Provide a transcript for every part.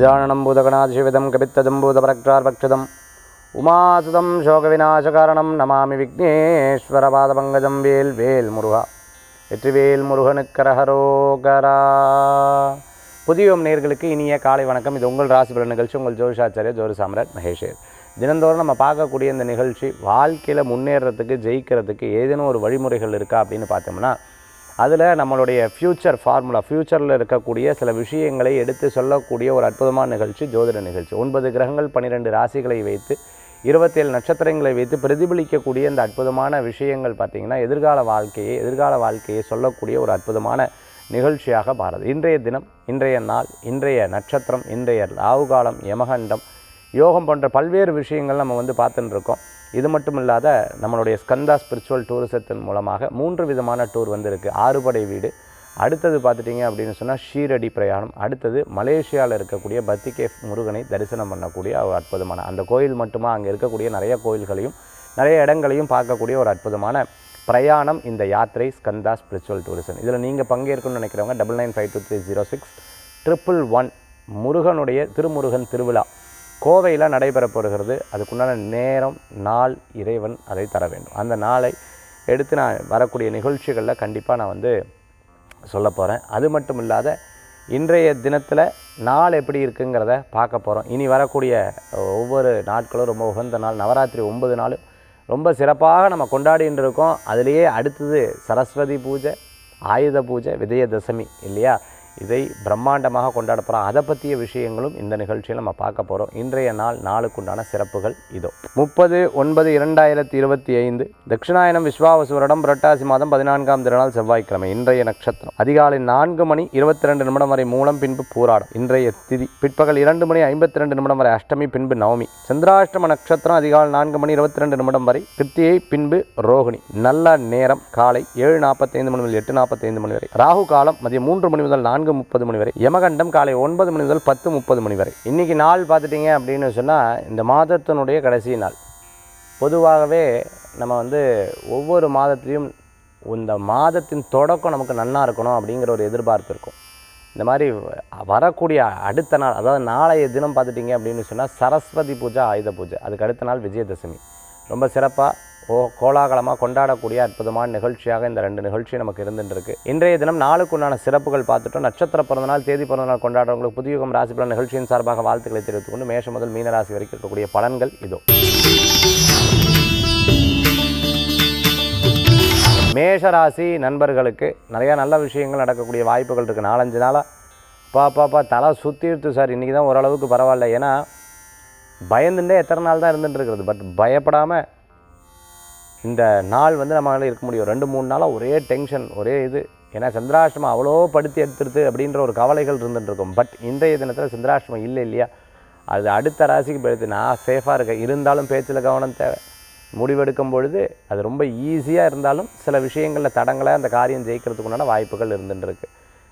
गजाननं भूतगणाधिशिविदं कपित्तजम्बूतपरक्रार्पक्षदम् उमासुतं शोकविनाशकारणं नमामि विघ्नेश्वरपादपङ्कजं வேல் வேல் முருகா வெற்றிவேல் முருகனுக்கரஹரோகரா புதியோம் நேர்களுக்கு இனிய காலை வணக்கம் இது உங்கள் ராசி பலன் நிகழ்ச்சி உங்கள் ஜோதிஷாச்சாரிய ஜோதி சாம்ராட் மகேஷர் தினந்தோறும் நம்ம பார்க்கக்கூடிய இந்த நிகழ்ச்சி வாழ்க்கையில் முன்னேறதுக்கு ஜெயிக்கிறதுக்கு ஏதேனும் ஒரு வழிமுறைகள் இருக்கா அப்படின்னு பார்த்தோம்னா அதில் நம்மளுடைய ஃப்யூச்சர் ஃபார்முலா ஃப்யூச்சரில் இருக்கக்கூடிய சில விஷயங்களை எடுத்து சொல்லக்கூடிய ஒரு அற்புதமான நிகழ்ச்சி ஜோதிட நிகழ்ச்சி. ஒன்பது கிரகங்கள் பன்னிரெண்டு ராசிகளை வைத்து இருபத்தேழு நட்சத்திரங்களை வைத்து பிரதிபலிக்கக்கூடிய இந்த அற்புதமான விஷயங்கள் பார்த்திங்கன்னா எதிர்கால வாழ்க்கையை எதிர்கால வாழ்க்கையை சொல்லக்கூடிய ஒரு அற்புதமான நிகழ்ச்சியாக பாரது. இன்றைய தினம் இன்றைய நாள் இன்றைய நட்சத்திரம் இன்றைய ராவுகாலம் யமகண்டம் யோகம் போன்ற பல்வேறு விஷயங்கள் நம்ம வந்து பார்த்துட்டுருக்கோம் இது மட்டும் இல்லாத நம்மளுடைய ஸ்கந்தா ஸ்பிரிச்சுவல் டூரிசத்தின் மூலமாக மூன்று விதமான டூர் வந்திருக்கு. ஆறுபடை வீடு. அடுத்தது பார்த்துட்டிங்க அப்படின்னு சொன்னால் ஷீரடி பிரயாணம். அடுத்தது மலேசியாவில் இருக்கக்கூடிய பத்திகே முருகனை தரிசனம் பண்ணக்கூடிய ஒரு அற்புதமான அந்த கோயில் மட்டுமா? அங்கே இருக்கக்கூடிய நிறைய கோயில்களையும் நிறைய இடங்களையும் பார்க்கக்கூடிய ஒரு அற்புதமான பிரயாணம் இந்த யாத்திரை ஸ்கந்தா ஸ்பிரிச்சுவல் டூரிசம் இதில் நீங்கள் பங்கேற்கணும்னு நினைக்கிறவங்க double nine five two three zero six triple one முருகனுடைய திருமுருகன் திருவிழா. கோவையில் நடைபெறப்படுகிறது அதுக்குண்டான நேரம் நாள் இறைவன் அதை தர வேண்டும். அந்த நாளை எடுத்து நான் வரக்கூடிய நிகழ்ச்சிகளில் கண்டிப்பாக நான் வந்து சொல்ல போகிறேன் அது மட்டும் இல்லாத இன்றைய தினத்தில் நாள் எப்படி இருக்குங்கிறத பார்க்க போகிறோம் இனி வரக்கூடிய ஒவ்வொரு நாட்களும் ரொம்ப உகந்த நாள். நவராத்திரி ஒன்பது நாள் ரொம்ப சிறப்பாக நம்ம கொண்டாடின்னு இருக்கோம். அதுலேயே அடுத்தது சரஸ்வதி பூஜை ஆயுத பூஜை விஜயதசமி இல்லையா? இதை பிரம்மாண்டமாக கொண்டாட போகிறோம் அதை பற்றிய விஷயங்களும் இந்த நிகழ்ச்சியில் நம்ம பார்க்க போகிறோம் இன்றைய நாள் நாளுக்குண்டான சிறப்புகள் இதோ. முப்பது ஒன்பது இரண்டாயிரத்தி இருபத்தி ஐந்து தட்சிணாயனம் விஸ்வாவசு வருடம் புரட்டாசி மாதம் பதினான்காம் திருநாள் செவ்வாய்க்கிழமை இன்றைய நட்சத்திரம். அதிகாலை நான்கு மணி இருபத்தி ரெண்டு நிமிடம் வரை மூலம் பின்பு பூராடம். இன்றைய திதி பிற்பகல் இரண்டு மணி ஐம்பத்தி ரெண்டு நிமிடம் வரை அஷ்டமி பின்பு நவமி. சந்திராஷ்டம நட்சத்திரம் அதிகாலை நான்கு மணி இருபத்தி ரெண்டு நிமிடம் வரை கிருத்தியை பின்பு ரோகிணி. நல்ல நேரம் காலை ஏழு நாற்பத்தைந்து மணி முதல் எட்டு நாற்பத்தைந்து மணி வரை. ராகு காலம் மதியம் மூன்று மணி முதல் நான்கு முப்பது மணி வரை யமகண்டம் காலை ஒன்பது மணி முதல் பத்து முப்பது மணி வரை. இன்னைக்கு நாள் பார்த்துட்டிங்க அப்படின்னு சொன்னால் இந்த மாதத்தினுடைய கடைசி நாள். பொதுவாகவே நம்ம வந்து ஒவ்வொரு மாதத்துலேயும் இந்த மாதத்தின் தொடக்கம் நமக்கு நன்னா இருக்கணும் அப்படிங்கிற ஒரு எதிர்பார்ப்பு இருக்கும். இந்த மாதிரி வரக்கூடிய அடுத்த நாள் அதாவது நாளைய தினம் பார்த்துட்டிங்க அப்படின்னு சொன்னால் சரஸ்வதி பூஜை ஆயுத பூஜை. அதுக்கு அடுத்த நாள் விஜயதசமி. ரொம்ப சிறப்பாக கோ கோலாகலமாக கொண்டாடக்கூடிய அற்புதமான நிகழ்ச்சியாக இந்த ரெண்டு நிகழ்ச்சி நமக்கு இருந்துருக்கு இன்றைய தினம் நாளுக்குண்டான சிறப்புகள் பார்த்துட்டோம். நட்சத்திர பிறந்தநாள் தேதி பிறந்தநாள் கொண்டாடுறவங்களுக்கு புதியுகம் ராசி பலன் நிகழ்ச்சியின் சார்பாக வாழ்த்துக்களை தெரிவித்துக்கொண்டு மேஷம் முதல் மீன ராசி வரைக்கும் இருக்கக்கூடிய பலன்கள் இதோ. மேஷராசி நண்பர்களுக்கு நிறையா நல்ல விஷயங்கள் நடக்கக்கூடிய வாய்ப்புகள் இருக்குது நாலஞ்சு நாளாக பா பாப்பா தலை சுற்றிடுத்து சார். இன்றைக்கி தான் ஓரளவுக்கு பரவாயில்ல. ஏன்னா பயந்துட்டே எத்தனை நாள் தான் இருந்துகிட்டு இருக்கிறது பட் பயப்படாமல் இந்த நாள் வந்து நம்மளால் இருக்க முடியும். ரெண்டு மூணு நாளாக ஒரே டென்ஷன் ஒரே இது. ஏன்னா சந்திராஷ்டமம் அவ்வளோ படுத்தி எடுத்துருது அப்படின்ற ஒரு கவலைகள் இருந்துட்டு பட் இன்றைய தினத்தில் சந்திராஷ்டமம் இல்லை இல்லையா? அது அடுத்த ராசிக்கு போயிடுது. நான் சேஃபாக இருக்கேன். இருந்தாலும் பேச்சில் கவனம் தேவை. முடிவெடுக்கும் பொழுது அது ரொம்ப ஈஸியாக இருந்தாலும் சில விஷயங்களில் தடங்களை அந்த காரியம் ஜெயிக்கிறதுக்கு உண்டான வாய்ப்புகள் இருந்துட்டுருக்கு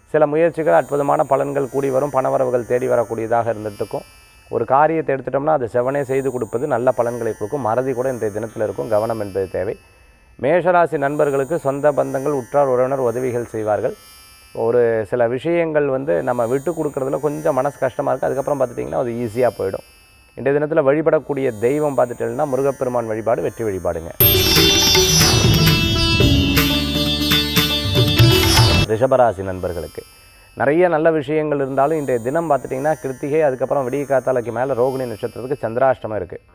சில முயற்சிகள் அற்புதமான பலன்கள் கூடி வரும். பணவரவுகள் தேடி வரக்கூடியதாக இருந்துகிட்டு இருக்கும். ஒரு காரியத்தை எடுத்துட்டோம்னா அது செவனே செய்து கொடுப்பது நல்ல பலன்களை கொடுக்கும். மறதி கூட இன்றைய தினத்தில் இருக்கும். கவனம் என்பது தேவை. மேஷராசி நண்பர்களுக்கு சொந்த பந்தங்கள் உற்றார் உறவினர் உதவிகள் செய்வார்கள். ஒரு சில விஷயங்கள் வந்து நம்ம விட்டு கொடுக்குறதுல கொஞ்சம் மனசு கஷ்டமாக இருக்குது அதுக்கப்புறம் பார்த்துட்டிங்கன்னா அது ஈஸியாக போயிடும். இன்றைய தினத்தில் வழிபடக்கூடிய தெய்வம் பார்த்துட்டேன்னா முருகப்பெருமான் வழிபாடு வெற்றி வழிபாடுங்க. ரிஷபராசி நண்பர்களுக்கு. நிறைய நல்ல விஷயங்கள் இருந்தாலும் இன்றைய தினம் பார்த்துட்டிங்கன்னா கிருத்திகை அதுக்கப்புறம் விடிய காத்தாலைக்கு மேலே ரோகிணி நட்சத்திரத்துக்கு சந்திராஷ்டமம் இருக்குது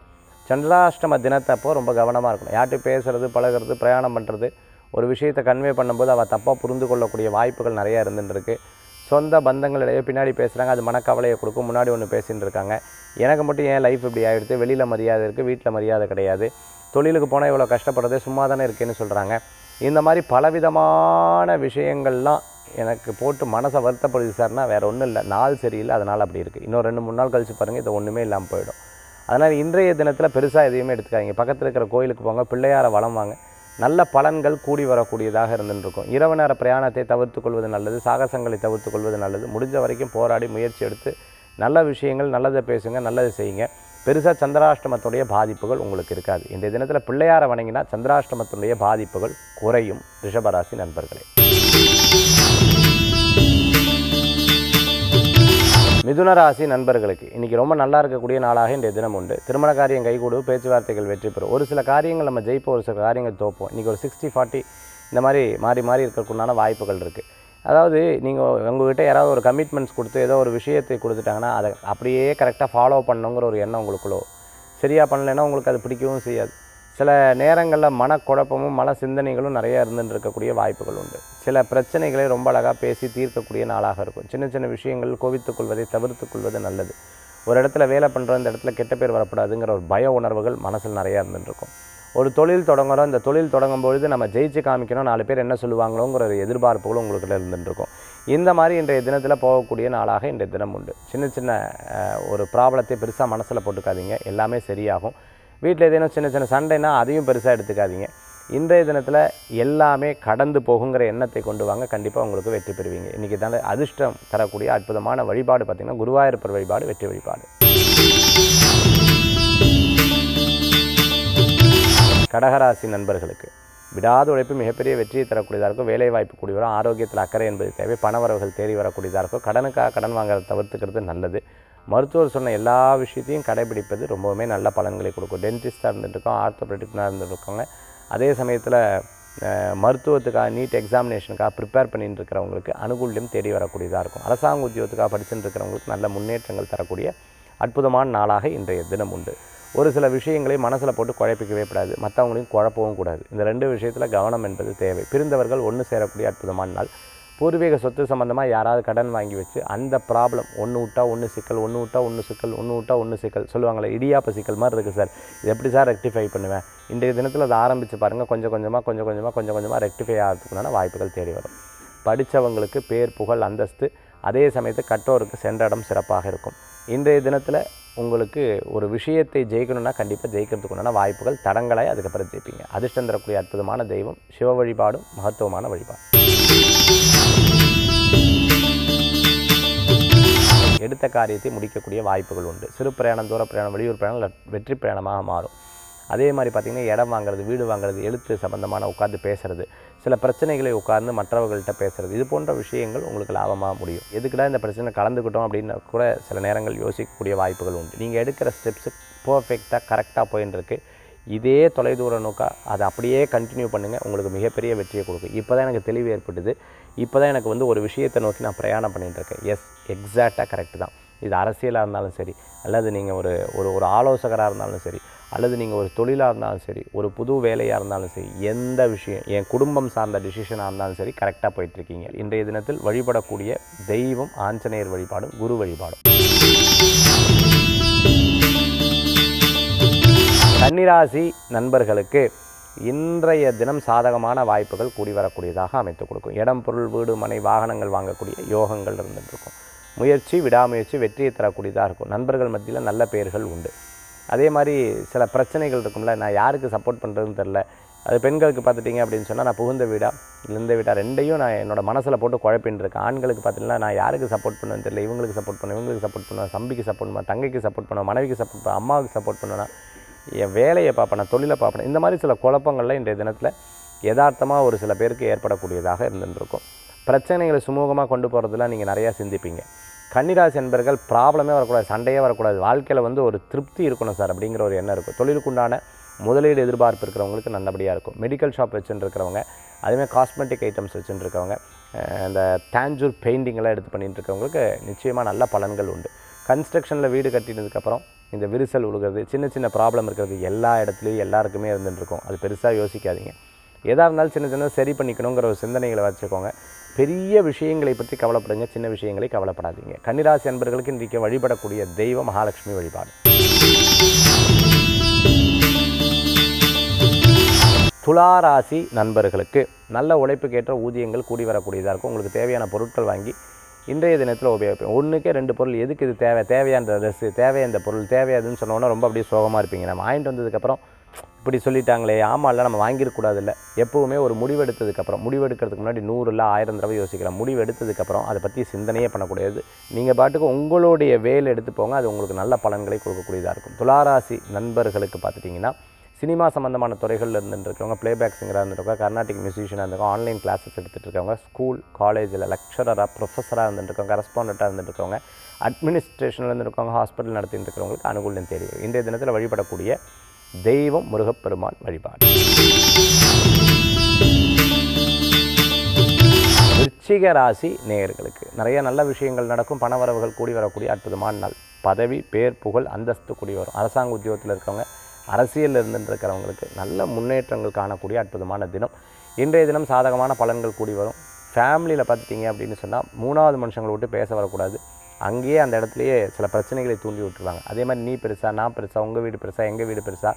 சந்திராஷ்டம தினத்தப்போ ரொம்ப கவனமாக இருக்கணும். யார்கிட்ட பேசுறது பழகிறது பிரயாணம் பண்ணுறது ஒரு விஷயத்தை கன்வே பண்ணும்போது அவள் தப்பாக புரிந்து கொள்ளக்கூடிய வாய்ப்புகள் நிறையா இருந்துருக்கு சொந்த பந்தங்களிடையே பின்னாடி பேசுகிறாங்க அது மனக்கவலையை கொடுக்கும் முன்னாடி ஒன்று பேசிகிட்டு இருக்காங்க எனக்கு மட்டும் ஏன் லைஃப் இப்படி ஆகிடுது வெளியில் மரியாதை இருக்குது வீட்டில் மரியாதை கிடையாது. தொழிலுக்கு போனால் இவ்வளோ கஷ்டப்படுறது சும்மா தானே இருக்கேன்னு சொல்கிறாங்க இந்த மாதிரி பலவிதமான விஷயங்கள்லாம் எனக்கு போட்டு மனசை வருத்தப்படுது சார்னா வேறு ஒன்றும் இல்லை. நாள் சரியில்லை அதனால் அப்படி இருக்குது இன்னும் ரெண்டு மூணு நாள் கழிச்சு பாருங்கள் இது ஒன்றுமே இல்லாமல் போயிடும். அதனால் இன்றைய தினத்தில் பெருசாக எதையுமே எடுத்துக்காதீங்க. பக்கத்தில் இருக்கிற கோயிலுக்கு போங்க பிள்ளையாரை வளம் வாங்க. நல்ல பலன்கள் கூடி வரக்கூடியதாக இருந்துருக்கும். இரவு நேர பிரயாணத்தை தவிர்த்து கொள்வது நல்லது சாகசங்களை தவிர்த்து கொள்வது நல்லது. முடிஞ்ச வரைக்கும் போராடி முயற்சி எடுத்து நல்ல விஷயங்கள் நல்லதை பேசுங்க நல்லதை செய்யுங்க. பெருசாக சந்திராஷ்டமத்துடைய பாதிப்புகள் உங்களுக்கு இருக்காது. இந்த தினத்தில் பிள்ளையாரை வணங்கினா சந்திராஷ்டமத்துடைய பாதிப்புகள் குறையும். ரிஷபராசி நண்பர்களே. மிதுன ராசி நண்பர்களுக்கு இன்றைக்கி ரொம்ப நல்லா இருக்கக்கூடிய நாளாக இன்றைய தினம் உண்டு. திருமண காரியம் கைகூடு பேச்சுவார்த்தைகள் வெற்றி பெறும். ஒரு சில காரியங்கள் நம்ம ஜெயிப்போம் ஒரு சில காரியங்கள் தோப்போம். இன்றைக்கி ஒரு சிக்ஸ்டி ஃபார்ட்டி இந்த மாதிரி மாறி மாறி இருக்கக்குண்டான வாய்ப்புகள் இருக்குது அதாவது நீங்கள் உங்கள்கிட்ட யாராவது ஒரு கமிட்மெண்ட்ஸ் கொடுத்து ஏதோ ஒரு விஷயத்தை கொடுத்துட்டாங்கன்னா அதை அப்படியே கரெக்டாக ஃபாலோ பண்ணணுங்கிற ஒரு எண்ணம் உங்களுக்குள்ளோ சரியாக பண்ணலைன்னா உங்களுக்கு அது பிடிக்கவும் செய்யாது. சில நேரங்களில் மனக்குழப்பமும் மன சிந்தனைகளும் நிறைய இருந்துட்டு இருக்கக்கூடிய வாய்ப்புகள் உண்டு. சில பிரச்சனைகளை ரொம்ப அழகாக பேசி தீர்க்கக்கூடிய நாளாக இருக்கும். சின்ன சின்ன விஷயங்கள் கோவித்துக் கொள்வதை தவிர்த்து கொள்வது நல்லது. ஒரு இடத்துல வேலை பண்ணுறோம் இந்த இடத்துல கெட்ட பேர் வரக்கூடாதுங்கிற ஒரு பய உணர்வுகள் மனசில் நிறையா இருந்துட்டு ஒரு தொழில் தொடங்குறோம் இந்த தொழில் தொடங்கும் பொழுது நம்ம ஜெயிச்சு காமிக்கணும் நாலு பேர் என்ன சொல்லுவாங்களோங்கிற ஒரு எதிர்பார்ப்புகளும் உங்களுக்குள்ள இருந்துட்டு இந்த மாதிரி இன்றைய தினத்தில் போகக்கூடிய நாளாக இன்றைய தினம் உண்டு. சின்ன சின்ன ஒரு ப்ராப்ளத்தை பெருசாக மனசில் போட்டுக்காதீங்க. எல்லாமே சரியாகும். வீட்டில் ஏதேனும் சின்ன சின்ன சண்டைனா அதையும் பெருசாக எடுத்துக்காதீங்க. இன்றைய தினத்தில் எல்லாமே கடந்து போகுங்கிற எண்ணத்தை கொண்டு வாங்க. கண்டிப்பாக உங்களுக்கு வெற்றி பெறுவீங்க. இன்றைக்கி தானே அதிர்ஷ்டம் தரக்கூடிய அற்புதமான வழிபாடு பார்த்திங்கன்னா குருவாயூரப்பர் வழிபாடு வெற்றி வழிபாடு. கடகராசி நண்பர்களுக்கு விடாத உழைப்பு மிகப்பெரிய வெற்றியை தரக்கூடியதாக இருக்கும். வேலை வாய்ப்பு கூடி வரும். ஆரோக்கியத்தில் அக்கறை என்பது தேவை. பணவரவுகள் தேடி வரக்கூடியதாக இருக்கும். கடனுக்காக கடன் வாங்குறத தவிர்த்துக்கிறது நல்லது. மருத்துவர் சொன்ன எல்லா விஷயத்தையும் கடைபிடிப்பது ரொம்பவுமே நல்ல பலன்களை கொடுக்கும். டென்டிஸ்டாக இருந்துட்டு இருக்கோம் ஆர்த்தோபெடிக்னாக இருந்துட்டு அதே சமயத்தில் மருத்துவத்துக்காக நீட் எக்ஸாமினேஷனுக்காக ப்ரிப்பேர் பண்ணிட்டு இருக்கிறவங்களுக்கு அனுகூல்யம் தேடி வரக்கூடியதாக இருக்கும். அரசாங்க உத்தியோகத்துக்காக படிச்சுட்டு இருக்கிறவங்களுக்கு நல்ல முன்னேற்றங்கள் தரக்கூடிய அற்புதமான நாளாக இன்றைய தினம் உண்டு. ஒரு சில விஷயங்களை மனசில் போட்டு குழப்பிக்கவே கூடாது. மற்றவங்களையும் குழப்பவும் கூடாது. இந்த ரெண்டு விஷயத்தில் கவனம் என்பது தேவை. பிரிந்தவர்கள் ஒன்று சேரக்கூடிய அற்புதமான நாள். பூர்வீக சொத்து சம்மந்தமாக யாராவது கடன் வாங்கி வச்சு அந்த ப்ராப்ளம் ஒன்று விட்டா ஒன்று சிக்கல் ஒன்று விட்டா ஒன்று சிக்கல் ஒன்று விட்டா ஒன்று சிக்கல் சொல்லுவாங்களே இடியாப்ப சிக்கல் மாதிரி இருக்குது சார். இது எப்படி சார் ரெக்டிஃபை பண்ணுவேன்? இன்றைய தினத்தில் அதை ஆரம்பித்து பாருங்கள் கொஞ்சம் கொஞ்சமாக கொஞ்சம் கொஞ்சமாக கொஞ்சம் கொஞ்சமாக ரெக்டிஃபை ஆகிறதுக்குண்டான வாய்ப்புகள் தேடி வரும். படித்தவங்களுக்கு பேர் புகழ் அந்தஸ்து அதே சமயத்து கற்றோருக்கு சென்ற இடம் சிறப்பாக இருக்கும். இன்றைய தினத்தில் உங்களுக்கு ஒரு விஷயத்தை ஜெயிக்கணும்னா கண்டிப்பாக ஜெயிக்கிறதுக்குண்டான வாய்ப்புகள் தடங்களாய் அதுக்கப்புறம் ஜெயிப்பீங்க. அதிர்ஷ்டம் தரக்கூடிய அற்புதமான தெய்வம் சிவ வழிபாடும் மகத்துவமான வழிபாடு எடுத்த காரியத்தை முடிக்கக்கூடிய வாய்ப்புகள் உண்டு. சிறு பிரயாணம் தூர பிரயாணம் வெளியூர் பிரயாணம் வெற்றி பிரயாணமாக மாறும். அதே மாதிரி பார்த்திங்கன்னா இடம் வாங்குறது வீடு வாங்குறது எழுத்து சம்மந்தமான உட்கார்ந்து பேசுறது சில பிரச்சனைகளை உட்கார்ந்து மற்றவர்கள்ட்ட பேசுறது இது போன்ற விஷயங்கள் உங்களுக்கு லாபமாக முடியும். எதுக்குடா இந்த பிரச்சனை கலந்துக்கிட்டோம் அப்படின்னு கூட சில நேரங்கள் யோசிக்கக்கூடிய வாய்ப்புகள் உண்டு. நீங்கள் எடுக்கிற ஸ்டெப்ஸு பர்ஃபெக்டாக கரெக்டாக போயின்னு இருக்குது இதே தொலைதூர நோக்கா அதை அப்படியே கண்டினியூ பண்ணுங்கள் உங்களுக்கு மிகப்பெரிய வெற்றியை கொடுக்கும். இப்போ தான் எனக்கு தெளிவு ஏற்பட்டுது. இப்போ தான் எனக்கு வந்து ஒரு விஷயத்தை நோக்கி நான் பிரயாணம் பண்ணிகிட்ருக்கேன் எஸ் எக்ஸாக்டாக கரெக்டு தான். இது அரசியலாக இருந்தாலும் சரி அல்லது நீங்கள் ஒரு ஒரு ஒரு ஆலோசகராக இருந்தாலும் சரி அல்லது நீங்கள் ஒரு தொழிலாக இருந்தாலும் சரி ஒரு புது வேலையாக இருந்தாலும் சரி எந்த விஷயம் என் குடும்பம் சார்ந்த டிசிஷனாக இருந்தாலும் சரி கரெக்டாக போயிட்டுருக்கீங்க இன்றைய தினத்தில் வழிபடக்கூடிய தெய்வம் ஆஞ்சநேயர் வழிபாடும் குரு வழிபாடும். கன்னிராசி நண்பர்களுக்கு இன்றைய தினம் சாதகமான வாய்ப்புகள் கூடி வரக்கூடியதாக அமைத்து கொடுக்கும். இடம் பொருள் வீடு மனை வாகனங்கள் வாங்கக்கூடிய யோகங்கள் இருந்துகிட்ருக்கும். முயற்சி விடாமுயற்சி வெற்றியை தரக்கூடியதாக இருக்கும். நண்பர்கள் மத்தியில் நல்ல பெயர்கள் உண்டு. அதே மாதிரி சில பிரச்சனைகள் இருக்கும்ல நான் யாருக்கு சப்போர்ட் பண்ணுறதுன்னு தெரில அது பெண்களுக்கு பார்த்துட்டிங்க அப்படின்னு சொன்னால் நான் புகுந்த வீடா இல்லை இந்த வீடா ரெண்டையும் நான் என்னோடய மனசில் போட்டு குழப்பின்னு இருக்கேன். ஆண்களுக்கு பார்த்தீங்கன்னா நான் யாருக்கு சப்போர்ட் பண்ணுவேன்னு தெரியல. இவங்களுக்கு சப்போர்ட் பண்ணுவேன் இவங்களுக்கு சப்போர்ட் பண்ணுவேன் தம்பிக்கு சப்போர்ட் பண்ணுவேன் தங்கைக்கு சப்போர்ட் பண்ணுவேன் மனைவிக்கு சப்போர்ட் பண்ணுவேன் அம்மாவுக்கு சப்போர்ட் பண்ணுவேன்னா என் வேலையை பார்ப்பேன் நான் தொழிலை பார்ப்பேன். இந்த மாதிரி சில குழப்பங்கள்லாம் இன்றைய தினத்தில் யதார்த்தமாக ஒரு சில பேருக்கு ஏற்படக்கூடியதாக இருந்துருக்கும். பிரச்சனைகளை சுமூகமாக கொண்டு போகிறதுலாம் நீங்கள் நிறையா சிந்திப்பீங்க. கன்னிராசி என்பர்கள் ப்ராப்ளமே வரக்கூடாது சண்டையே வரக்கூடாது. வாழ்க்கையில் வந்து ஒரு திருப்தி இருக்கணும் சார் அப்படிங்கிற ஒரு எண்ணம் இருக்கும். தொழிலுக்குண்டான முதலீடு எதிர்பார்ப்பு இருக்கிறவங்களுக்கு நல்லபடியாக இருக்கும். மெடிக்கல் ஷாப் வச்சுட்டு இருக்கிறவங்க அதுமாதிரி காஸ்மெட்டிக் ஐட்டம்ஸ் வச்சுட்டு இருக்கவங்க இந்த தேஞ்சூர் பெயிண்டிங்கெல்லாம் எடுத்து பண்ணிட்டு இருக்கவங்களுக்கு நிச்சயமாக நல்ல பலன்கள் உண்டு. கன்ஸ்ட்ரக்ஷனில் வீடு கட்டினதுக்கப்புறம் இந்த விரிசல் உழுகிறது சின்ன சின்ன ப்ராப்ளம் இருக்கிறது எல்லா இடத்துலையும் எல்லாருக்குமே இருந்துட்டுருக்கும். அது பெருசாக யோசிக்காதீங்க. எதாக இருந்தாலும் சின்ன சின்ன சரி பண்ணிக்கணுங்கிற ஒரு சிந்தனைகளை வச்சுக்கோங்க. பெரிய விஷயங்களை பற்றி கவலைப்படுங்க சின்ன விஷயங்களை கவலைப்படாதீங்க. கன்னிராசி அன்பர்களுக்கு இன்றைக்கு வழிபடக்கூடிய தெய்வம் மகாலட்சுமி வழிபாடு. துளாராசி நண்பர்களுக்கு நல்ல உழைப்புக்கேற்ற ஊதியங்கள் கூடி வரக்கூடியதாக இருக்கும். உங்களுக்கு தேவையான பொருட்கள் வாங்கி இன்றைய தினத்தில் உபயோகிப்பேன் ஒன்றுக்கே ரெண்டு பொருள் எதுக்கு இது தேவை? தேவையான ட்ரெஸ்ஸு தேவையான இந்த பொருள் தேவையாதுன்னு சொன்னோன்னா ரொம்ப அப்படியே சோகமாக இருப்பீங்க. நம்ம வாங்கிட்டு வந்ததுக்கப்புறம் இப்படி சொல்லிட்டாங்களே ஆமாம் நம்ம வாங்கிடக்கூடாது இல்லை எப்போவுமே ஒரு முடிவெடுத்ததுக்கப்புறம் முடிவெடுக்கிறதுக்கு முன்னாடி நூறு இல்லை ஆயிரம் தடவை யோசிக்கலாம். முடிவு எடுத்ததுக்கப்புறம் அதை பற்றி சிந்தனையே பண்ணக்கூடாது நீங்கள் பாட்டுக்கு உங்களுடைய வேலை எடுத்து போங்க அது உங்களுக்கு நல்ல பலன்களை கொடுக்கக்கூடியதாக இருக்கும். துளாராசி நண்பர்களுக்கு பார்த்துட்டிங்கன்னா சினிமா சம்மந்தமான துறைகளில் இருந்துருக்கவங்க ப்ளேபேக் சிங்கராக இருந்துருக்கோங்க கர்நாடிக் மியூசிஷியனாக இருந்திருக்கோம் ஆன்லைன் கிளாஸஸ் எடுத்துகிட்டு இருக்கவங்க ஸ்கூல் காலேஜில் லெக்சரராக ப்ரொஃபஸராக இருந்துருக்கவங்க கரஸ்பாண்டாக இருந்துருக்கவங்க அட்மினிஸ்ட்ரேஷனில் இருந்துருக்கவங்க ஹாஸ்பிட்டல் நடத்திட்டு இருக்கிறவங்களுக்கு அனுகூலம் தெரியும் இன்றைய தினத்தில் வழிபடக்கூடிய தெய்வம் முருகப்பெருமான் வழிபாடு. விருச்சிக ராசி நேயர்களுக்கு நிறைய நல்ல விஷயங்கள் நடக்கும். பணவரவுகள் கூடி வரக்கூடிய அற்புதமான நாள். பதவி பேர் புகழ் அந்தஸ்து கூடி வரும். அரசாங்க உத்தியோகத்தில் இருக்கவங்க அரசியலில் இருந்துருக்கிறவங்களுக்கு நல்ல முன்னேற்றங்கள் காணக்கூடிய அற்புதமான தினம். இன்றைய தினம் சாதகமான பலன்கள் கூடி வரும். ஃபேமிலியில் பார்த்துட்டிங்க அப்படின்னு சொன்னால் மூணாவது மனுஷங்களை விட்டு பேச வரக்கூடாது. அங்கேயே அந்த இடத்துலையே சில பிரச்சனைகளை தூண்டி விட்டுருவாங்க. அதே மாதிரி நீ பெருசா நான் பெருசா உங்கள் வீடு பெருசா எங்கள் வீடு பெருசா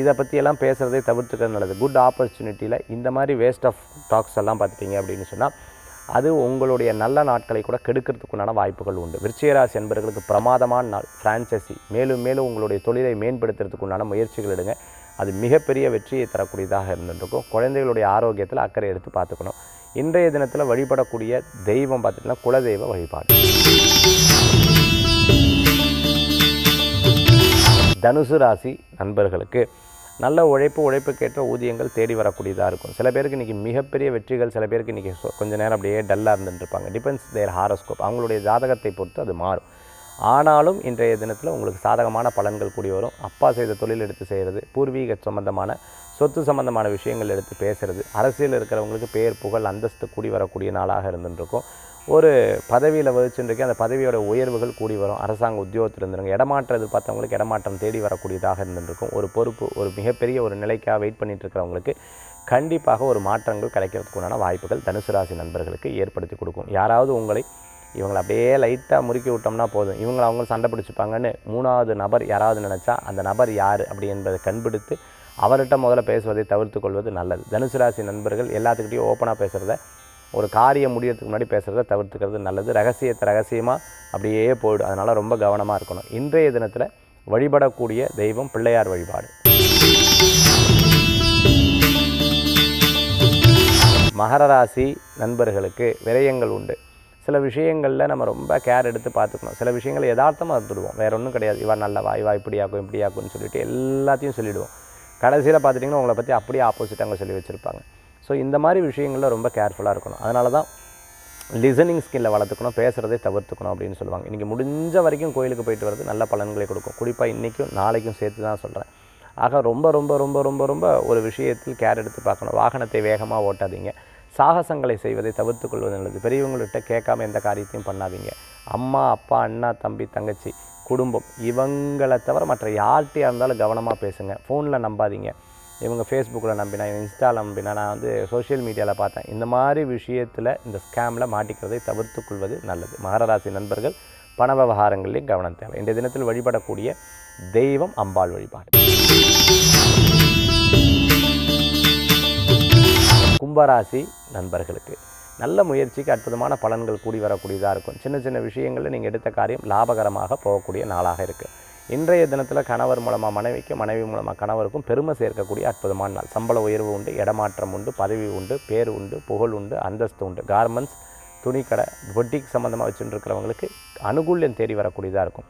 இதை பற்றியெல்லாம் பேசுகிறதே தவிர்த்துக்கிறது நல்லது. குட் ஆப்பர்ச்சுனிட்டியில் இந்த மாதிரி வேஸ்ட் ஆஃப் டாக்ஸ் எல்லாம் பார்த்துட்டிங்க அப்படின்னு சொன்னால் அது உங்களுடைய நல்ல நாட்களை கூட கெடுக்கிறதுக்குண்டான வாய்ப்புகள் உண்டு. விருச்சிகராசி என்பவர்களுக்கு பிரமாதமான நாள். ஃப்ரான்சைசி மேலும் மேலும் உங்களுடைய தொழிலை மேம்படுத்துறதுக்குண்டான முயற்சிகள் எடுங்க. அது மிகப்பெரிய வெற்றியை தரக்கூடியதாக இருந்துருக்கும். குழந்தைகளுடைய ஆரோக்கியத்தில் அக்கறை எடுத்து பார்த்துக்கணும். இன்றைய தினத்தில் வழிபடக்கூடிய தெய்வம் பார்த்துட்டிங்கன்னா குலதெய்வ வழிபாடு. தனுசு ராசி நண்பர்களுக்கு நல்ல உழைப்பு உழைப்புக்கேற்ற ஊதியங்கள் தேடி வரக்கூடியதாக இருக்கும். சில பேருக்கு இன்றைக்கி மிகப்பெரிய வெற்றிகள் சில பேருக்கு இன்றைக்கி கொஞ்ச நேரம் அப்படியே டல்லாக இருந்துட்டுருப்பாங்க. டிபெண்ட்ஸ் தேர் ஹாரோஸ்கோப் அவங்களுடைய ஜாதகத்தை பொறுத்து அது மாறும். ஆனாலும் இன்றைய தினத்தில் உங்களுக்கு சாதகமான பலன்கள் கூடி வரும். அப்பா செய்த தொழில் எடுத்து செய்கிறது பூர்வீக சம்பந்தமான சொத்து சம்பந்தமான விஷயங்கள் எடுத்து பேசுகிறது அரசியல் இருக்கிறவங்களுக்கு பேர் புகழ் அந்தஸ்து கூடி வரக்கூடிய நாளாக இருந்துருக்கும் ஒரு பதவியில் வகிச்சுருக்கு அந்த பதவியோட உயர்வுகள் கூடி வரும். அரசாங்க உத்தியோகத்தில் இருந்துருங்க இடமாற்றது பார்த்தவங்களுக்கு இடமாற்றம் தேடி வரக்கூடியதாக இருந்துருக்கும். ஒரு பொறுப்பு ஒரு மிகப்பெரிய ஒரு நிலைக்காக வெயிட் பண்ணிட்டு இருக்கிறவங்களுக்கு கண்டிப்பாக ஒரு மாற்றங்கள் கிடைக்கிறதுக்குண்டான வாய்ப்புகள் தனுசு ராசி நண்பர்களுக்கு ஏற்படுத்தி கொடுக்கும். யாராவது உங்களை இவங்களை அப்படியே லைட்டாக முறுக்கி விட்டோம்னா போதும். இவங்களை அவங்க சண்டை பிடிச்சிப்பாங்கன்னு மூணாவது நபர் யாராவது நினச்சா அந்த நபர் யார் அப்படி என்பதை கண்பிடித்து அவர்கிட்ட முதல்ல பேசுவதை தவிர்த்து கொள்வது நல்லது. தனுசு ராசி நண்பர்கள் எல்லாத்துக்கிட்டையும் ஓப்பனாக பேசுகிறத ஒரு காரியம் முடியறதுக்கு முன்னாடி பேசுகிறத தவிர்த்துக்கிறது நல்லது. ரகசியத்தை ரகசியமாக அப்படியே போயிடும். அதனால் ரொம்ப கவனமாக இருக்கணும். இன்றைய தினத்தில் வழிபடக்கூடிய தெய்வம் பிள்ளையார் வழிபாடு. மகர ராசி நண்பர்களுக்கு விரயங்கள் உண்டு. சில விஷயங்களில் நம்ம ரொம்ப கேர் எடுத்து பார்த்துக்கணும். சில விஷயங்களை யதார்த்தமாக இருந்துடுவோம். வேற ஒன்றும் கிடையாது. இவா நல்லவா இவா இப்படியாக்கும் இப்படியாக்கும்னு சொல்லிட்டு எல்லாத்தையும் சொல்லிவிடுவோம் கடைசியில் பார்த்துட்டிங்கன்னா உங்களை பற்றி அப்படியே ஆப்போசிட் அங்கே சொல்லி வச்சுருப்பாங்க. ஸோ இந்த மாதிரி விஷயங்களில் ரொம்ப கேர்ஃபுல்லாக இருக்கணும். அதனால தான் லிசனிங் ஸ்கில்லை வளர்த்துக்கணும் பேசுகிறதை தவிர்த்துக்கணும் அப்படின்னு சொல்லுவாங்க. இன்றைக்கி முடிஞ்ச வரைக்கும் கோயிலுக்கு போயிட்டு வரது நல்ல பலன்களை கொடுக்கும். குறிப்பாக இன்றைக்கும் நாளைக்கும் சேர்த்து தான் சொல்கிறேன் ஆக ரொம்ப ரொம்ப ரொம்ப ரொம்ப ரொம்ப ஒரு விஷயத்தில் கேர் எடுத்து பார்க்கணும். வாகனத்தை வேகமாக ஓட்டாதீங்க. சாகசங்களை செய்வதை தவிர்த்து கொள்வது நல்லது. பெரியவங்கள்ட்ட கேட்காம எந்த காரியத்தையும் பண்ணாதீங்க. அம்மா அப்பா அண்ணா தம்பி தங்கச்சி குடும்பம் இவங்களை தவிர மற்ற யார்கிட்டையாக இருந்தாலும் கவனமாக பேசுங்க. ஃபோனில் நம்பாதீங்க. இவங்க ஃபேஸ்புக்கில் நம்பினா இன்ஸ்டாவில் நம்பினா நான் வந்து சோஷியல் மீடியாவில் பார்த்தேன். இந்த மாதிரி விஷயத்தில் இந்த ஸ்கேமில் மாட்டிக்கிறதை தவிர்த்து கொள்வது நல்லது. மகராசி நண்பர்கள் பண விவகாரங்களில் கவனம் தேவை. இன்றைய தினத்தில் வழிபடக்கூடிய தெய்வம் அம்பாள் வழிபாடு. கும்பராசி நண்பர்களுக்கு நல்ல முயற்சிக்கு அற்புதமான பலன்கள் கூடி வரக்கூடியதாக இருக்கும். சின்ன சின்ன விஷயங்களில் நீங்கள் எடுத்த காரியம் லாபகரமாக போகக்கூடிய நாளாக இருக்குது இன்றைய தினத்தில் கணவர் மூலமாக மனைவிக்கு மனைவி மூலமாக கணவருக்கும் பெருமை சேர்க்கக்கூடிய அற்புதமான நாள். சம்பள உயர்வு உண்டு இடமாற்றம் உண்டு பதவி உண்டு பேர் உண்டு புகழ் உண்டு அந்தஸ்து உண்டு. கார்மெண்ட்ஸ் துணிக்கடை பொட்டிக் சம்மந்தமாக வச்சுட்டுருக்கிறவங்களுக்கு அனுகூல்யம் தேடி வரக்கூடியதாக இருக்கும்.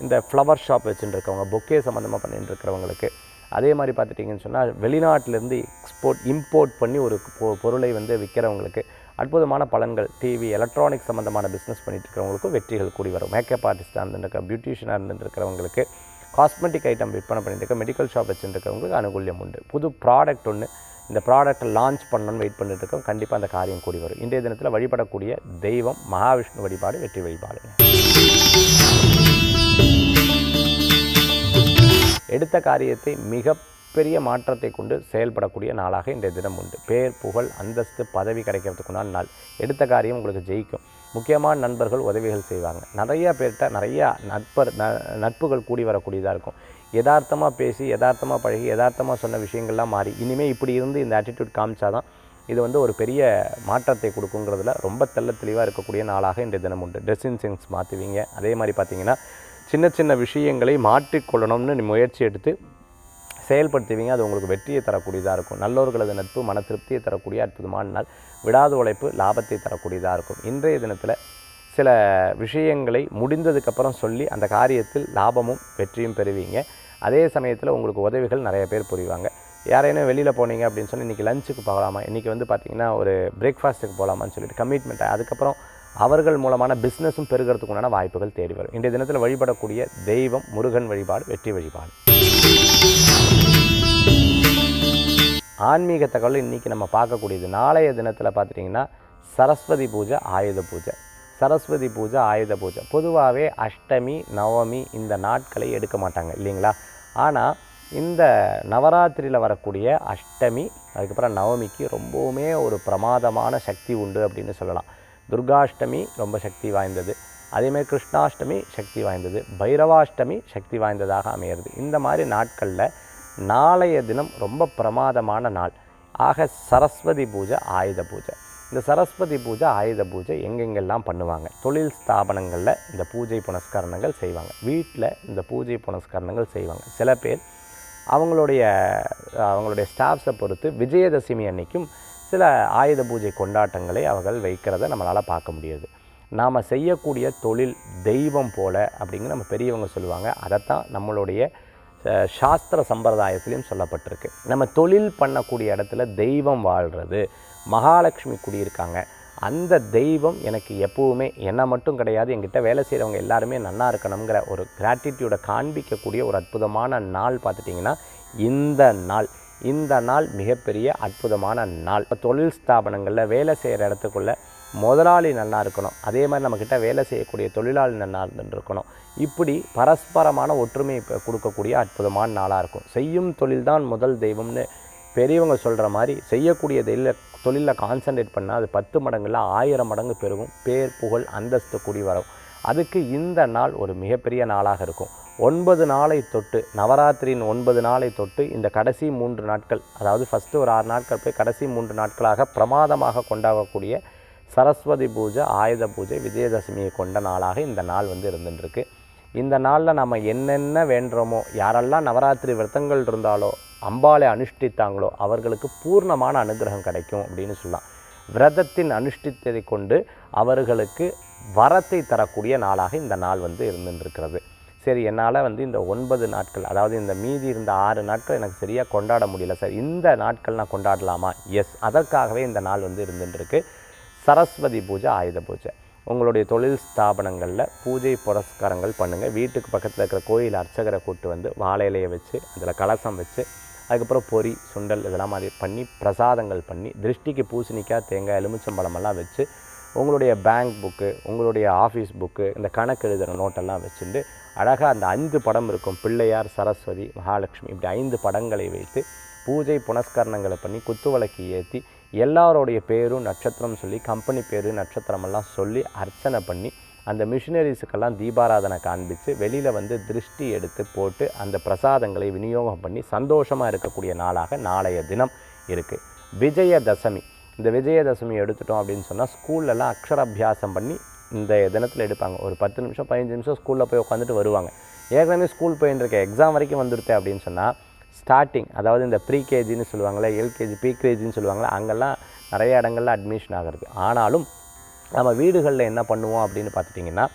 இந்த ஃப்ளவர் ஷாப் வச்சுட்டுருக்கவங்க பொக்கே சம்மந்தமாக பண்ணிட்டு இருக்கிறவங்களுக்கு அதே மாதிரி பார்த்துட்டிங்கன்னு சொன்னால் வெளிநாட்டிலேருந்து எக்ஸ்போர்ட் இம்போர்ட் பண்ணி ஒரு பொ- பொருளை வந்து விற்கிறவங்களுக்கு அற்புதமான பலன்கள் டிவி எலக்ட்ரானிக் சம்மந்தமான பிஸ்னஸ் பண்ணிட்டு இருக்கிறவங்களுக்கும் வெற்றிகள் கூடி வரும். மேக்கப் ஆர்டிஸ்ட்டாக இருந்துருக்க பியூட்டிஷியனாக இருந்துருக்கிறவங்களுக்கு காஸ்மெட்டிக் ஐட்டம் விற்பனை பண்ணிட்டு இருக்க மெடிக்கல் ஷாப் வச்சுருக்கிறவங்களுக்கு அனுகூல்யம் உண்டு. புது ப்ராடக்ட் ஒன்று இந்த ப்ராடக்ட்டை லான்ச் பண்ணணும்னு வெயிட் பண்ணிட்டு இருக்கோம் கண்டிப்பாக அந்த காரியம் கூடி வரும். இன்றைய தினத்தில் வழிபடக்கூடிய தெய்வம் மகாவிஷ்ணு வழிபாடு வெற்றி வழிபாடுங்க எடுத்த காரியத்தை மிக மிகப்பெரிய மாற்றத்தை கொண்டு செயல்படக்கூடிய நாளாக இன்றைய தினம் உண்டு. பேர் புகழ் அந்தஸ்து பதவி கிடைக்கிறதுக்குனால் நாள். எடுத்த காரியம் உங்களுக்கு ஜெயிக்கும். முக்கியமான நண்பர்கள் உதவிகள் செய்வாங்க. நிறைய பேர்கிட்ட நிறையா நட்பர் ந நட்புகள் கூடி வரக்கூடியதாக இருக்கும். யதார்த்தமாக பேசி யதார்த்தமாக பழகி யதார்த்தமாக சொன்ன விஷயங்கள்லாம் மாறி இனிமேல் இப்படி இருந்து இந்த ஆட்டிடியூட் காமிச்சாதான் இது வந்து ஒரு பெரிய மாற்றத்தை கொடுக்குங்கிறதுல ரொம்ப தெள்ள தெளிவாக இருக்கக்கூடிய நாளாக இன்றைய தினம் உண்டு. ட்ரெஸ்ஸிங் சென்ஸ் மாற்றுவீங்க அதே மாதிரி பார்த்தீங்கன்னா சின்ன சின்ன விஷயங்களை மாற்றிக்கொள்ளணும்னு முயற்சி எடுத்து செயல்படுத்துவீங்க அது உங்களுக்கு வெற்றியை தரக்கூடியதாக இருக்கும். நல்லோர்களது நட்பு மன திருப்தியை தரக்கூடிய அற்புதமான நாள். விடாத உழைப்பு லாபத்தை தரக்கூடியதாக இருக்கும். இன்றைய தினத்தில் சில விஷயங்களை முடிந்ததுக்கப்புறம் சொல்லி அந்த காரியத்தில் லாபமும் வெற்றியும் பெறுவீங்க. அதே சமயத்தில் உங்களுக்கு உதவிகள் நிறைய பேர் புரிவாங்க. யாரேனும் வெளியில் போனீங்க அப்படின்னு சொல்லி இன்றைக்கி லஞ்சுக்கு போகலாமா? இன்றைக்கி வந்து பார்த்திங்கன்னா ஒரு பிரேக்ஃபாஸ்ட்டுக்கு போகலாமான்னு சொல்லிட்டு கமிட்மெண்ட் அதுக்கப்புறம் அவர்கள் மூலமான பிஸ்னஸும் பெருகிறதுக்கு உண்டான வாய்ப்புகள் தேடி வரும். இன்றைய தினத்தில் வழிபடக்கூடிய தெய்வம் முருகன் வழிபாடு வெற்றி வழிபாடு. ஆன்மீக தகவல் இன்றைக்கி நம்ம பார்க்கக்கூடியது. நாளைய தினத்தில் பார்த்துட்டிங்கன்னா சரஸ்வதி பூஜை ஆயுத பூஜை. சரஸ்வதி பூஜை ஆயுத பூஜை. பொதுவாகவே அஷ்டமி நவமி இந்த நாட்களை எடுக்க மாட்டாங்க இல்லைங்களா? ஆனால் இந்த நவராத்திரியில் வரக்கூடிய அஷ்டமி அதுக்கப்புறம் நவமிக்கு ரொம்பவுமே ஒரு பிரமாதமான சக்தி உண்டு அப்படின்னு சொல்லலாம். துர்காஷ்டமி ரொம்ப சக்தி வாய்ந்தது. அதேமாதிரி கிருஷ்ணாஷ்டமி சக்தி வாய்ந்தது. பைரவாஷ்டமி சக்தி வாய்ந்ததாக அமையிறது. இந்த மாதிரி நாட்களில் நாளைய தினம் ரொம்ப பிரமாதமான நாள். ஆக சரஸ்வதி பூஜை ஆயுத பூஜை. இந்த சரஸ்வதி பூஜை ஆயுத பூஜை எங்கெங்கெல்லாம் பண்ணுவாங்க? தொழில் ஸ்தாபனங்களில் இந்த பூஜை புனஸ்கரணங்கள் செய்வாங்க. வீட்டில் இந்த பூஜை புனஸ்கரணங்கள் செய்வாங்க. சில பேர் அவங்களுடைய அவங்களுடைய ஸ்டாஃப்ஸை பொறுத்து விஜயதசமி அன்னைக்கும் சில ஆயுத பூஜை கொண்டாட்டங்களை அவர்கள் வைக்கிறத நம்மளால் பார்க்க முடியுது. நாம் செய்யக்கூடிய தொழில் தெய்வம் போல அப்படிங்கிற நம்ம பெரியவங்க சொல்லுவாங்க. அதைத்தான் நம்மளுடைய சாஸ்திர சம்பிரதாயத்திலையும் சொல்லப்பட்டிருக்கு. நம்ம தொழில் பண்ணக்கூடிய இடத்துல தெய்வம் வாழ்கிறது மகாலட்சுமி குடியிருக்காங்க. அந்த தெய்வம் எனக்கு எப்போவுமே என்ன மட்டும் கிடையாது எங்கிட்ட வேலை செய்கிறவங்க எல்லாருமே நல்லா இருக்கணுங்கிற ஒரு கிராட்டிடியூடை காண்பிக்கக்கூடிய ஒரு அற்புதமான நாள் பார்த்துட்டிங்கன்னா இந்த நாள். இந்த நாள் மிகப்பெரிய அற்புதமான நாள். இப்போ தொழில் ஸ்தாபனங்களில் வேலை செய்கிற இடத்துக்குள்ளே முதலாளி நல்லா இருக்கணும். அதே மாதிரி நம்மக்கிட்ட வேலை செய்யக்கூடிய தொழிலாளி நல்லா இருந்துருக்கணும். இருக்கணும் இப்படி பரஸ்பரமான ஒற்றுமை கொடுக்கக்கூடிய அற்புதமான நாளாக இருக்கும். செய்யும் தொழில்தான் முதல் தெய்வம்னு பெரியவங்க சொல்கிற மாதிரி செய்யக்கூடிய தொழிலில் தொழிலில் கான்சன்ட்ரேட் பண்ணால் அது பத்து மடங்கில் ஆயிரம் மடங்கு பெருகும். பேர் புகழ் அந்தஸ்து கூடி வரும் அதுக்கு இந்த நாள் ஒரு மிகப்பெரிய நாளாக இருக்கும். ஒன்பது நாளை தொட்டு நவராத்திரியின் ஒன்பது நாளை தொட்டு இந்த கடைசி மூன்று நாட்கள் அதாவது ஃபஸ்ட்டு ஒரு ஆறு நாட்கள் போய் கடைசி மூன்று நாட்களாக பிரமாதமாக கொண்டாடக்கூடிய சரஸ்வதி பூஜை ஆயுத பூஜை விஜயதசமியை கொண்ட நாளாக இந்த நாள் வந்து இருந்துட்டுருக்கு இந்த நாளில் நம்ம என்னென்ன வேண்டுறோமோ யாரெல்லாம் நவராத்திரி விரதங்கள் இருந்தாலோ அம்பாளை அனுஷ்டித்தாங்களோ அவர்களுக்கு பூர்ணமான அனுகிரகம் கிடைக்கும் அப்படின்னு சொல்லலாம். விரதத்தின் அனுஷ்டித்ததை கொண்டு அவர்களுக்கு வரத்தை தரக்கூடிய நாளாக இந்த நாள் வந்து இருந்துருக்கிறது சரி என்னால் வந்து இந்த ஒன்பது நாட்கள் அதாவது இந்த மீதி இருந்த ஆறு நாட்கள் எனக்கு சரியாக கொண்டாட முடியல சார். இந்த நாட்கள் நான் கொண்டாடலாமா? எஸ் அதற்காகவே இந்த நாள் வந்து இருந்துட்டுருக்கு சரஸ்வதி பூஜை ஆயுத பூஜை. உங்களுடைய தொழில் ஸ்தாபனங்களில் பூஜை புரஸ்காரங்கள் பண்ணுங்கள் வீட்டுக்கு பக்கத்தில் இருக்கிற கோயில் அர்ச்சகரை கூட்டு வந்து வாழை இலையை வச்சு அதில் கலசம் வச்சு அதுக்கப்புறம் பொரி சுண்டல் இதெல்லாம் மாதிரி பண்ணி பிரசாதங்கள் பண்ணி திருஷ்டிக்கு பூசணிக்காய் தேங்காய் எலுமிச்சம்பழமெல்லாம் வச்சு உங்களுடைய பேங்க் புக்கு உங்களுடைய ஆஃபீஸ் புக்கு இந்த கணக்கு எழுதுகிற நோட்டெல்லாம் வச்சுட்டு அழகாக அந்த ஐந்து படம் இருக்கும். பிள்ளையார் சரஸ்வதி மகாலட்சுமி இப்படி ஐந்து படங்களை வைத்து பூஜை புனஸ்கரணங்களை பண்ணி குத்துவிளக்கு ஏற்றி எல்லாரோடைய பேரும் நட்சத்திரம் சொல்லி கம்பெனி பேர் நட்சத்திரமெல்லாம் சொல்லி அர்ச்சனை பண்ணி அந்த மிஷினரிஸுக்கெல்லாம் தீபாராதனை காண்பித்து வெளியில் வந்து திருஷ்டி எடுத்து போட்டு அந்த பிரசாதங்களை விநியோகம் பண்ணி சந்தோஷமாக இருக்கக்கூடிய நாளாக நாளைய தினம் இருக்குது விஜயதசமி. இந்த விஜயதசமி எடுத்துட்டோம் அப்படின்னு சொன்னால் ஸ்கூல்லலாம் அக்ஷராபியாசம் பண்ணி இந்த தினத்தில் எடுப்பாங்க. ஒரு பத்து நிமிஷம் பதினஞ்சு நிமிஷம் ஸ்கூலில் போய் உட்காந்துட்டு வருவாங்க. ஏற்கனவே ஸ்கூல் போயின்னு இருக்க எக்ஸாம் வரைக்கும் வந்துடுது அப்படின்னு சொன்னால் ஸ்டார்டிங் அதாவது இந்த ப்ரீகேஜின்னு சொல்லுவாங்களே எல்கேஜி ப்ரீகேஜின்னு சொல்லுவாங்களே அங்கெல்லாம் நிறைய இடங்களில் அட்மிஷன் ஆகிறது. ஆனாலும் நம்ம வீடுகளில் என்ன பண்ணுவோம் அப்படின்னு பார்த்துட்டிங்கன்னா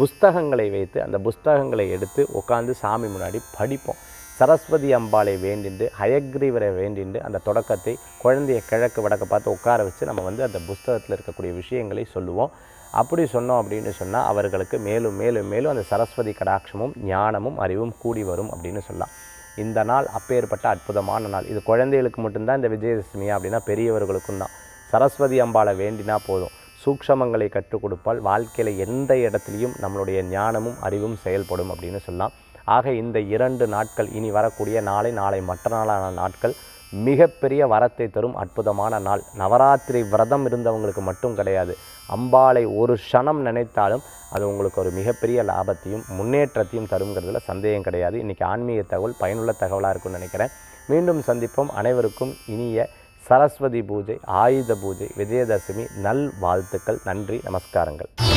புஸ்தகங்களை வைத்து அந்த புஸ்தகங்களை எடுத்து உட்காந்து சாமி முன்னாடி படிப்போம். சரஸ்வதி அம்பாளை வேண்டிண்டு ஹயக்ரீவரை வேண்டிண்டு அந்த தொடக்கத்தை குழந்தைய கிழக்கு வடக்க பார்த்து உட்கார வச்சு நம்ம வந்து அந்த புஸ்தகத்தில் இருக்கக்கூடிய விஷயங்களை சொல்லுவோம். அப்படி சொன்னோம் அப்படின்னு சொன்னால் அவர்களுக்கு மேலும் மேலும் மேலும் அந்த சரஸ்வதி கடாட்சமும் ஞானமும் அறிவும் கூடி வரும் அப்படின்னு சொல்லலாம். இந்த நாள் அப்பேற்பட்ட அற்புதமான நாள். இது குழந்தைகளுக்கு மட்டும்தான் இந்த விஜயதசமியா அப்படின்னா பெரியவர்களுக்கும் தான். சரஸ்வதி அம்பாளை வேண்டினா போதும். சூக்ஷமங்களை கற்றுக் கொடுப்பால் வாழ்க்கையில் எந்த இடத்துலையும் நம்மளுடைய ஞானமும் அறிவும் செயல்படும் அப்படின்னு சொல்லலாம். ஆக இந்த இரண்டு நாட்கள் இனி வரக்கூடிய நாளை நாளை மற்ற நாளான நாட்கள் மிகப்பெரிய வரத்தை தரும் அற்புதமான நாள். நவராத்திரி விரதம் இருந்தவங்களுக்கு மட்டும் கிடையாது. அம்பாளை ஒரு க்ஷணம் நினைத்தாலும் அது உங்களுக்கு ஒரு மிகப்பெரிய லாபத்தையும் முன்னேற்றத்தையும் தருங்கிறதுல சந்தேகம் கிடையாது. இன்றைக்கி ஆன்மீக தகவல் பயனுள்ள தகவலாக இருக்கும்னு நினைக்கிறேன். மீண்டும் சந்திப்போம். அனைவருக்கும் இனிய சரஸ்வதி பூஜை ஆயுத பூஜை விஜயதசமி. நல் வாழ்த்துக்கள் நன்றி. நமஸ்காரங்கள்.